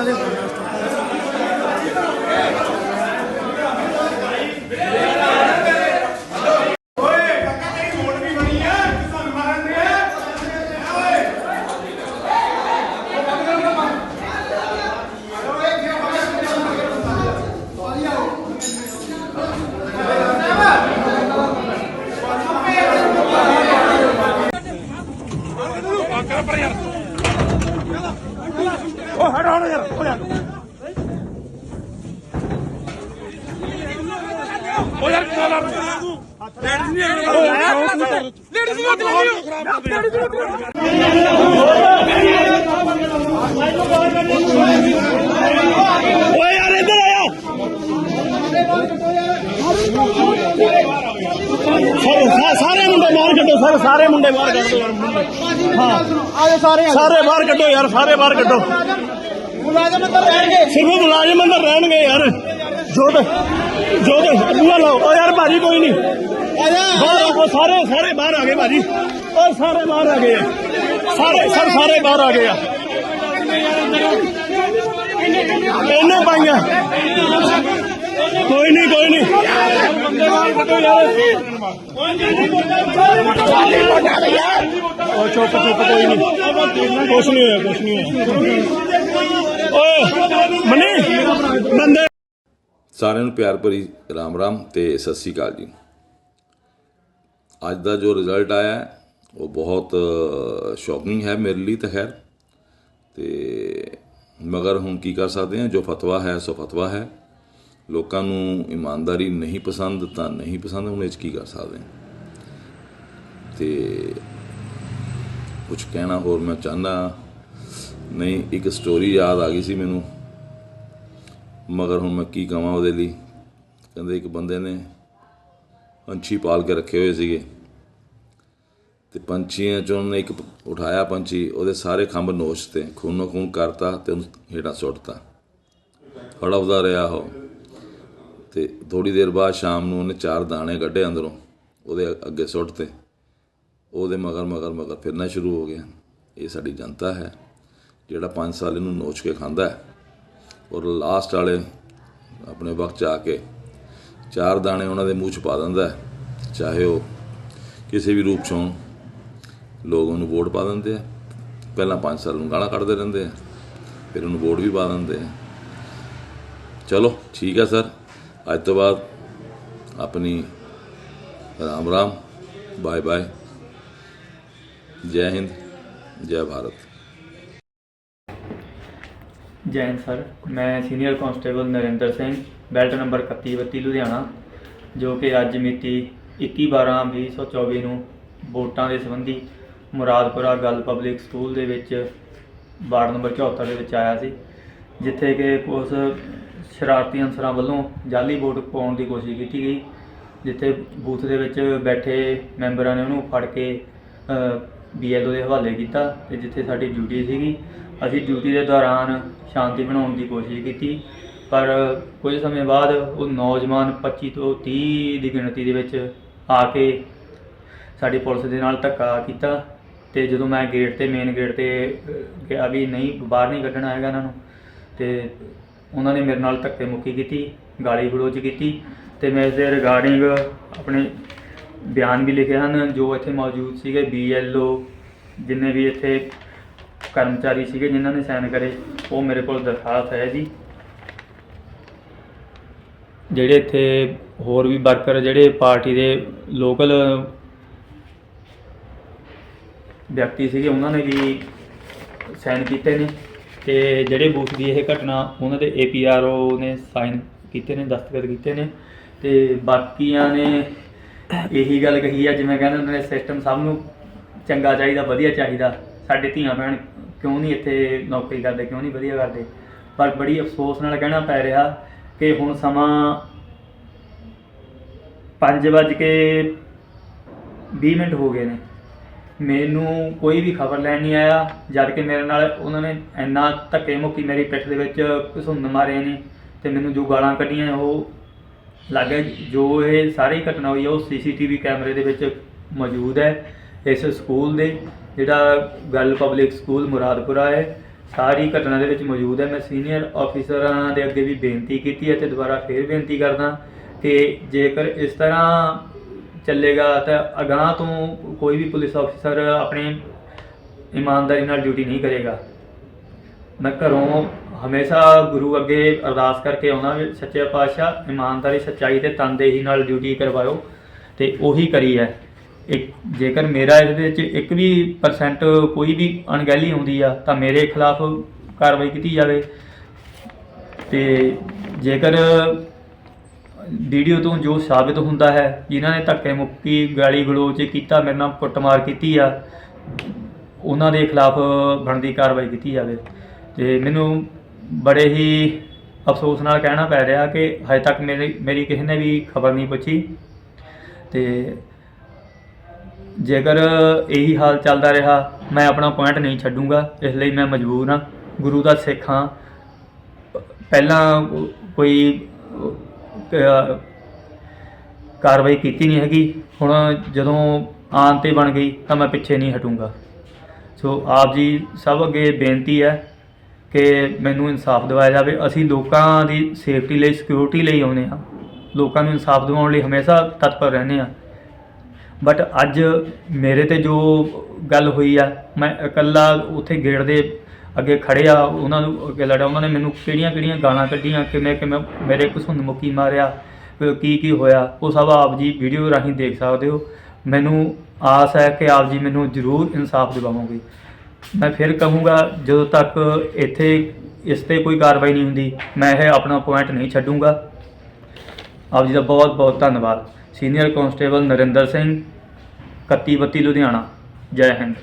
ਇਹਨਾਂ ਦੇ ਹੋਣਾ ਓਏ ਕਾਕਾ ਤੇਰੀ ਮੋੜ ਵੀ ਬਣੀ ਆ ਸਾਨੂੰ ਮਾਰਨ ਦੇ ਓਏ ਯਾਰ ਉਹ ਯਾਰ ਉਹ ਯਾਰ ਕਿਉਂ ਲੜ ਲੇਡੀਜ਼ ਨਹੀਂ ਲੇਡੀਜ਼ ਨੂੰ ਲੇਡੀਜ਼ ਨੂੰ ਓਏ ਯਾਰ ਇੱਧਰ ਆਇਆ ਸਾਰੇ ਮੁੰਡੇ ਬਾਹਰ ਕੱਢੋ। ਸਾਰੇ ਸਾਰੇ ਮੁੰਡੇ ਬਾਹਰ ਕੱਢੋ। ਯਾਰ ਹਾਂ ਸਾਰੇ ਬਾਹਰ ਕੱਢੋ ਯਾਰ ਸਾਰੇ ਬਾਹਰ ਕੱਢੋ। ਮੁਲਾਜ਼ਮ ਅੰਦਰ ਰਹਿਣਗੇ। ਸਿਰਫ ਮੁਲਾਜ਼ਮ ਅੰਦਰ ਰਹਿਣਗੇ ਯਾਰ। ਜੋਤ ਜੋਤ ਬੂਆ ਲਾਓ। ਓ ਯਾਰ ਭਾਜੀ ਕੋਈ ਨਹੀਂ। ਆਜਾ ਬਾਹਰ ਆਓ ਸਾਰੇ ਸਾਰੇ ਬਾਹਰ ਆ ਗਏ ਭਾਜੀ। ਓ ਸਾਰੇ ਬਾਹਰ ਆ ਗਏ ਆ। ਸਾਰੇ ਸਰ ਸਾਰੇ ਬਾਹਰ ਆ ਗਏ ਆ। ਇਹਨੇ ਪਾਈਆਂ। ਕੋਈ ਨਹੀਂ ਕੋਈ ਨਹੀਂ। ਓ ਚੁੱਪ ਚੁੱਪ ਕੋਈ ਨਹੀਂ। ਕੁਛ ਨਹੀਂ ਹੋਇਆ ਕੁਛ ਨਹੀਂ ਹੋਇਆ। ਸਾਰਿਆਂ ਨੂੰ ਪਿਆਰ ਭਰੀ ਰਾਮ ਰਾਮ ਤੇ ਸਤਿ ਸ੍ਰੀ ਅਕਾਲ ਜੀ। ਅੱਜ ਦਾ ਜੋ ਰਿਜ਼ਲਟ ਆਇਆ ਹੈ, ਉਹ ਬਹੁਤ ਸ਼ੌਕਿੰਗ ਹੈ ਮੇਰੇ ਲਈ ਤਾਂ ਖੈਰ। ਤੇ ਮਗਰ ਹੁਣ ਕੀ ਕਰ ਸਕਦੇ ਹਾਂ? ਜੋ ਫਤਵਾ ਹੈ ਸੋ ਫਤਵਾ ਹੈ। ਲੋਕਾਂ ਨੂੰ ਇਮਾਨਦਾਰੀ ਨਹੀਂ ਪਸੰਦ ਤਾਂ ਨਹੀਂ ਪਸੰਦ ਹੁਣ ਇਹ 'ਚ ਕੀ ਕਰ ਸਕਦੇ ਹਾਂ? ਤੇ ਕੁਝ ਕਹਿਣਾ ਹੋਰ ਮੈਂ ਚਾਹੁੰਦਾ ਨਹੀਂ ਇੱਕ ਸਟੋਰੀ ਯਾਦ ਆ ਗਈ ਸੀ ਮੈਨੂੰ। ਮਗਰ ਹੁਣ ਮੈਂ ਕੀ ਕਵਾਂ ਉਹਦੇ ਲਈ? ਕਹਿੰਦੇ ਇੱਕ ਬੰਦੇ ਨੇ ਪੰਛੀ ਪਾਲ ਕੇ ਰੱਖੇ ਹੋਏ ਸੀਗੇ। ਤੇ ਪੰਛੀਆਂ ਚੋਂ ਉਹਨੇ ਇੱਕ ਉਠਾਇਆ ਪੰਛੀ, ਉਹਦੇ ਸਾਰੇ ਖੰਭ ਨੋਚਤੇ ਖੂਨੋ ਖੂਨ ਕਰਤਾ ਤੇ ਉਹਨੂੰ ਹੇਠਾਂ ਸੁੱਟਤਾ। ਹੜਵਦਾ ਰਿਹਾ ਉਹ। ਤੇ ਥੋੜੀ ਦੇਰ ਬਾਅਦ ਸ਼ਾਮ ਨੂੰ ਉਹਨੇ ਚਾਰ ਦਾਣੇ ਕੱਢੇ ਅੰਦਰੋਂ, ਉਹਦੇ ਅੱਗੇ ਸੁੱਟ ਤੇ। ਉਹਦੇ ਮਗਰ ਮਗਰ ਮਗਰ ਫਿਰਨਾ ਸ਼ੁਰੂ ਹੋ ਗਿਆ। ਇਹ ਸਾਡੀ ਜਨਤਾ ਹੈ, ਜਿਹੜਾ 5 ਸਾਲ ਇਹਨੂੰ ਨੋਚ ਕੇ ਖਾਂਦਾ ਹੈ। ਔਰ ਲਾਸਟ ਵਾਲੇ ਆਪਣੇ ਵਕਤ 'ਚ ਆ ਕੇ ਚਾਰ ਦਾਣੇ ਉਹਨਾਂ ਦੇ ਮੂੰਹ 'ਚ ਪਾ ਦਿੰਦਾ ਹੈ। ਚਾਹੇ ਉਹ ਕਿਸੇ ਵੀ ਰੂਪ 'ਚ ਹੋਣ ਲੋਕ ਉਹਨੂੰ ਵੋਟ ਪਾ ਦਿੰਦੇ ਆ। ਪਹਿਲਾਂ 5 ਸਾਲ ਨੂੰ ਗਾਲਾਂ ਕੱਢਦੇ ਰਹਿੰਦੇ ਆ। ਫਿਰ ਉਹਨੂੰ ਵੋਟ ਵੀ ਪਾ ਦਿੰਦੇ ਆ। ਚਲੋ, ਠੀਕ ਹੈ ਸਰ। ਅੱਜ ਤੋਂ ਬਾਅਦ ਆਪਣੀ ਰਾਮ ਰਾਮ, ਬਾਏ ਬਾਏ। ਜੈ ਹਿੰਦ, ਜੈ ਭਾਰਤ। ਜੈਨ ਸਰ, ਮੈਂ senior constable Narinder Singh, belt number 3132 Ludhiana, ਜੋ ਕਿ ਅੱਜ ਮਿਤੀ 21/12/2024 ਨੂੰ ਵੋਟਾਂ ਦੇ ਸੰਬੰਧੀ ਮੁਰਾਦਪੁਰਾ ਗੱਲ ਪਬਲਿਕ ਸਕੂਲ ਦੇ ਵਿੱਚ ਵਾਰਡ ਨੰਬਰ 74 ਦੇ ਵਿੱਚ ਆਇਆ ਸੀ, ਜਿੱਥੇ ਕਿ ਉਸ ਸ਼ਰਾਰਤੀ ਅਨਸਰਾਂ ਵੱਲੋਂ ਜਾਲੀ ਵੋਟ ਪਾਉਣ ਦੀ ਕੋਸ਼ਿਸ਼ ਕੀਤੀ ਗਈ, ਜਿੱਥੇ ਬੂਥ ਦੇ ਵਿੱਚ ਬੈਠੇ ਮੈਂਬਰਾਂ ਨੇ ਉਹਨੂੰ ਫੜ ਕੇ ਬੀਐਲਓ ਦੇ ਹਵਾਲੇ ਕੀਤਾ ਤੇ ਜਿੱਥੇ ਸਾਡੀ ਡਿਊਟੀ ਸੀਗੀ, ਅਸੀਂ ਡਿਊਟੀ ਦੇ ਦੌਰਾਨ ਸ਼ਾਂਤੀ ਬਣਾਉਣ ਦੀ ਕੋਸ਼ਿਸ਼ ਕੀਤੀ, ਪਰ ਕੁਝ ਸਮੇਂ ਬਾਅਦ ਉਹ ਨੌਜਵਾਨ 25 ਤੋਂ 30 ਦੀ ਗਿਣਤੀ ਦੇ ਵਿੱਚ ਆ ਕੇ ਸਾਡੀ ਪੁਲਿਸ ਦੇ ਨਾਲ ਧੱਕਾ ਕੀਤਾ ਤੇ ਜਦੋਂ ਮੈਂ ਗੇਟ ਤੇ ਮੇਨ ਗੇਟ ਤੇ ਕਿਹਾ ਵੀ ਨਹੀਂ, ਬਾਹਰ ਨਹੀਂ ਕੱਢਣਾ ਹੈਗਾ ਇਹਨਾਂ ਨੂੰ, ਤੇ ਉਹਨਾਂ ਨੇ ਮੇਰੇ ਨਾਲ ਧੱਕੇ ਮੁੱਕੀ ਕੀਤੀ, ਗਾਲੀ ਗਲੋਚ ਕੀਤੀ ਤੇ ਮੈਂ ਇਸ ਦੇ ਰਿਗਾਰਡਿੰਗ ਆਪਣੇ ਬਿਆਨ ਵੀ ਲਿਖੇ ਹਨ, ਜੋ ਇੱਥੇ ਮੌਜੂਦ ਸੀਗੇ ਬੀਐਲਓ ਜਿੰਨੇ ਵੀ ਇੱਥੇ ਕਰਮਚਾਰੀ ਸੀਗੇ ਜਿਨ੍ਹਾਂ ਨੇ ਸਾਈਨ ਕਰੇ, ਉਹ ਮੇਰੇ ਕੋਲ ਦਰਖਾਸਤ ਹੈ ਜੀ। ਜਿਹੜੇ ਇੱਥੇ ਹੋਰ ਵੀ ਵਰਕਰ, ਜਿਹੜੇ ਪਾਰਟੀ ਦੇ ਲੋਕਲ ਵਿਅਕਤੀ ਸੀਗੇ, ਉਹਨਾਂ ਨੇ ਵੀ ਸਾਈਨ ਕੀਤੇ ਨੇ ਤੇ ਜਿਹੜੇ ਬੂਥ ਦੀ ਇਹ ਘਟਨਾ, ਉਹਨਾਂ ਦੇ ਏਪੀਆਰਓ ਨੇ ਸਾਈਨ ਕੀਤੇ ਨੇ, ਦਸਤਖਤ ਕੀਤੇ ਨੇ ਤੇ ਬਾਕੀਆਂ ਨੇ ਇਹੀ ਗੱਲ ਕਹੀ ਆ, ਜਿਵੇਂ ਕਹਿੰਦੇ ਉਹਨਾਂ ਨੇ ਸਿਸਟਮ ਸਭ ਨੂੰ ਚੰਗਾ ਚਾਹੀਦਾ, ਵਧੀਆ ਚਾਹੀਦਾ। ਸਾਡੇ ਧੀਆਂ ਭੈਣ ਕਿਉਂ ਨਹੀਂ ਇੱਥੇ ਨੌਕਰੀ ਕਰਦੇ, ਕਿਉਂ ਨਹੀਂ ਵਧੀਆ ਕਰਦੇ? ਪਰ ਬੜੀ ਅਫਸੋਸ ਨਾਲ ਕਹਿਣਾ ਪੈ ਰਿਹਾ ਕਿ ਹੁਣ ਸਮਾਂ 5 ਕੇ 20 ਮਿੰਟ ਹੋ ਗਏ ਨੇ। ਮੈਨੂੰ ਕੋਈ ਵੀ ਖਬਰ ਲੈਣ ਨਹੀਂ ਆਇਆ, ਜਦ ਕਿ ਮੇਰੇ ਨਾਲ ਉਹਨਾਂ ਨੇ ਇੰਨਾ ਧੱਕੇ ਮੁੱਕੀ ਮੇਰੀ ਪਿੱਠ ਦੇ ਵਿੱਚ ਘਸੁੰਨ ਮਾਰੇ ਨੇ ਤੇ ਮੈਨੂੰ ਜੋ ਗਾਲਾਂ ਕੱਢੀਆਂ, ਉਹ ਲੱਗੇ ਜੋ ਇਹ ਸਾਰੀ ਘਟਨਾ ਹੋਈ ਹੈ ਉਹ ਸੀਸੀਟੀਵੀ ਕੈਮਰੇ ਦੇ ਵਿੱਚ ਮੌਜੂਦ ਹੈ। ਇਸ ਸਕੂਲ ਦੇ, ਜਿਹੜਾ ਗੱਲ ਪਬਲਿਕ ਸਕੂਲ ਮੁਰਾਦਪੁਰਾ ਹੈ, ਸਾਰੀ ਘਟਨਾ ਦੇ ਵਿੱਚ ਮੌਜੂਦ ਹੈ। ਮੈਂ ਸੀਨੀਅਰ ਆਫੀਸਰਾਂ ਦੇ ਅੱਗੇ ਵੀ ਬੇਨਤੀ ਕੀਤੀ ਹੈ ਤੇ ਦੁਬਾਰਾ ਫੇਰ ਬੇਨਤੀ ਕਰਦਾ ਕਿ ਜੇਕਰ ਇਸ ਤਰ੍ਹਾਂ ਚੱਲੇਗਾ ਤਾਂ ਅਗਾਂਹ ਤੋਂ ਕੋਈ ਵੀ ਪੁਲਿਸ ਅਫਸਰ ਆਪਣੇ ਇਮਾਨਦਾਰੀ ਨਾਲ ਡਿਊਟੀ ਨਹੀਂ ਕਰੇਗਾ। ਮੈਂ ਘਰੋਂ ਹਮੇਸ਼ਾ ਗੁਰੂ ਅੱਗੇ ਅਰਦਾਸ ਕਰਕੇ ਆਉਣਾ ਵੀ ਸੱਚੇ ਪਾਤਸ਼ਾਹ, ਇਮਾਨਦਾਰੀ, ਸੱਚਾਈ ਤੇ ਤਨਦੇਹੀ ਨਾਲ ਡਿਊਟੀ ਕਰਵਾਇਓ ਤੇ ਉਹੀ ਕਰੀ ਹੈ। ਇੱਕ ਜੇਕਰ ਮੇਰਾ ਇਹਦੇ ਵਿੱਚ ਇੱਕ ਵੀ ਪਰਸੈਂਟ ਕੋਈ ਵੀ ਅਣਗਹਿਲੀ ਹੁੰਦੀ ਆ, ਤਾਂ ਮੇਰੇ ਖਿਲਾਫ ਕਾਰਵਾਈ ਕੀਤੀ ਜਾਵੇ। ਤੇ ਜੇਕਰ ਵੀਡੀਓ ਤੋਂ ਜੋ ਸਾਬਿਤ ਹੁੰਦਾ ਹੈ, ਜਿਨ੍ਹਾਂ ਨੇ ਧੱਕੇ ਮੁੱਕੀ, ਗਾਲੀ ਗਲੋਚ ਕੀਤਾ, ਮੇਰੇ ਨਾਲ ਕੁੱਟਮਾਰ ਕੀਤੀ ਆ, ਉਹਨਾਂ ਦੇ ਖਿਲਾਫ ਬਣਦੀ ਕਾਰਵਾਈ ਕੀਤੀ ਜਾਵੇ। ਤੇ ਮੈਨੂੰ ਬੜੇ ਹੀ ਅਫਸੋਸ ਨਾਲ ਕਹਿਣਾ ਪੈ ਰਿਹਾ ਕਿ ਹਜੇ ਤੱਕ ਮੇਰੀ ਮੇਰੀ ਕਿਸੇ ਨੇ ਵੀ ਖਬਰ ਨਹੀਂ ਪੁੱਛੀ। ਤੇ ਜੇਕਰ ਇਹੀ ਹਾਲ ਚੱਲਦਾ ਰਿਹਾ, ਮੈਂ ਆਪਣਾ ਪੁਆਇੰਟ ਨਹੀਂ ਛੱਡੂੰਗਾ, ਇਸ ਲਈ ਮੈਂ ਮਜਬੂਰ ਹਾਂ। ਗੁਰੂ ਦਾ ਸਿੱਖ ਹਾਂ। ਪਹਿਲਾਂ ਕੋਈ ਕਾਰਵਾਈ ਕੀਤੀ ਨਹੀਂ ਹੈਗੀ। ਹੁਣ ਜਦੋਂ ਆਨ ਤੇ ਬਣ ਗਈ, ਤਾਂ ਮੈਂ ਪਿੱਛੇ ਨਹੀਂ ਹਟੂੰਗਾ। ਸੋ ਆਪ ਜੀ ਸਭ ਅੱਗੇ ਬੇਨਤੀ ਹੈ ਕਿ ਮੈਨੂੰ ਇਨਸਾਫ ਦਿਵਾਇਆ ਜਾਵੇ। ਅਸੀਂ ਲੋਕਾਂ ਦੀ ਸੇਫਟੀ ਲਈ ਸਿਕਿਉਰਿਟੀ ਲਈ ਆਉਂਦੇ ਹਾਂ। ਲੋਕਾਂ ਨੂੰ ਇਨਸਾਫ ਦਿਵਾਉਣ ਲਈ ਹਮੇਸ਼ਾ ਤਤਪਰ ਰਹਿੰਦੇ ਹਾਂ। ਬਟ ਅੱਜ ਮੇਰੇ ਤੇ ਜੋ ਗੱਲ ਹੋਈ ਆ, ਮੈਂ ਇਕੱਲਾ ਉੱਥੇ ਗੇੜ ਦੇ ਅੱਗੇ ਖੜੇ ਆ, ਉਹਨਾਂ ਨੂੰ ਅੱਗੇ ਲੜਿਆ। ਉਹਨਾਂ ਨੇ ਮੈਨੂੰ ਕਿਹੜੀਆਂ ਕਿਹੜੀਆਂ ਗਾਲਾਂ ਕੱਢੀਆਂ, ਕਿਵੇਂ ਕਿਵੇਂ ਮੇਰੇ ਘਸੁੰਨ ਮੁੱਕੀ ਮਾਰਿਆ, ਕੀ ਕੀ ਹੋਇਆ, ਉਹ ਸਭ ਆਪ ਜੀ ਵੀਡੀਓ ਰਾਹੀਂ ਦੇਖ ਸਕਦੇ ਹੋ। ਮੈਨੂੰ ਆਸ ਹੈ ਕਿ ਆਪ ਜੀ ਮੈਨੂੰ ਜ਼ਰੂਰ ਇਨਸਾਫ ਦਿਵਾਵੋਗੇ। ਮੈਂ ਫਿਰ ਕਹੂੰਗਾ, ਜਦੋਂ ਤੱਕ ਇੱਥੇ ਇਸ ਤੇ ਕੋਈ ਕਾਰਵਾਈ ਨਹੀਂ ਹੁੰਦੀ, ਮੈਂ ਇਹ ਆਪਣਾ ਪੁਆਇੰਟ ਨਹੀਂ ਛੱਡੂੰਗਾ। ਆਪ ਜੀ ਦਾ ਬਹੁਤ ਬਹੁਤ ਧੰਨਵਾਦ। Senior constable Narinder Singh 3132 Ludhiana. ਜੈ ਹਿੰਦ।